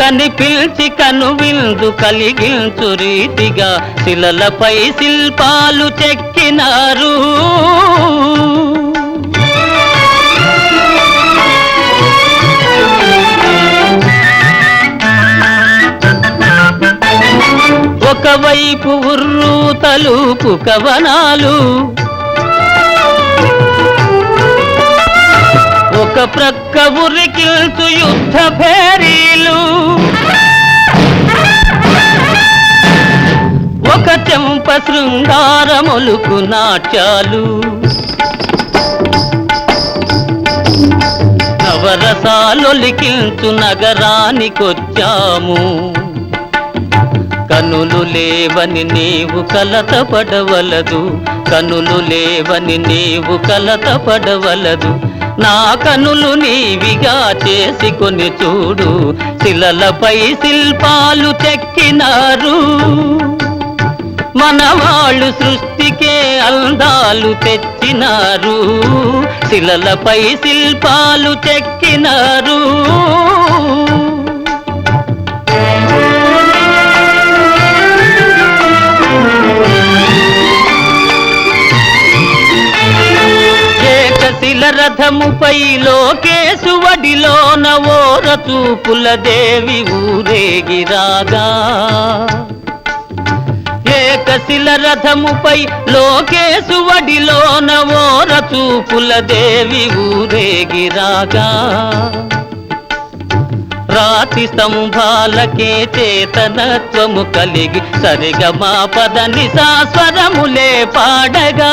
కనిపించి కను విందు కలిగించు రీతిగా శిలలపై శిల్పాలు చెక్కినారు. ఒకవైపు ఉర్రు తలుపు కవనాలు ఒక ప్రక్క ఉరికిల్చు యుద్ధ భేరీలు ఒక చెంప శృంగారములుకు నాట్యాలు. నవరసాలొలికించు నగరానికొచ్చాము. కనులు లేవని నీవు కలత పడవలదు కనులు లేవని నీవు కలత పడవలదు నా కనులు నీవిగా చేసుకొని చూడు శిలలపై శిల్పాలు చెక్కినారు. మనవాళ్ళు సృష్టికే అందాలు తెచ్చినారు శిలలపై శిల్పాలు చెక్కినారు. ఏకశిల రథముపై లోకేశు వడిలోన ఓర చూపుల దేవి ఊరేగిరాగా ఏకశిల రథముపై లోకేశు వడిలోన ఓర చూపుల దేవి ఊరేగిరాగా రాతి స్తంభాలకే చేతనత్వము కలిగి సరిగా మా పదని సాస్వరములే పాడగా.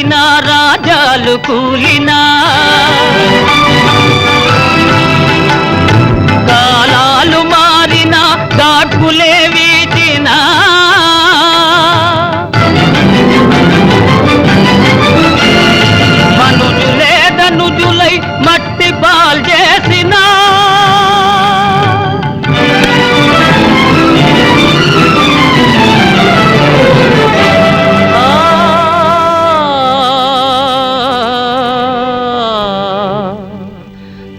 పోయినా రాజాలు కూలినా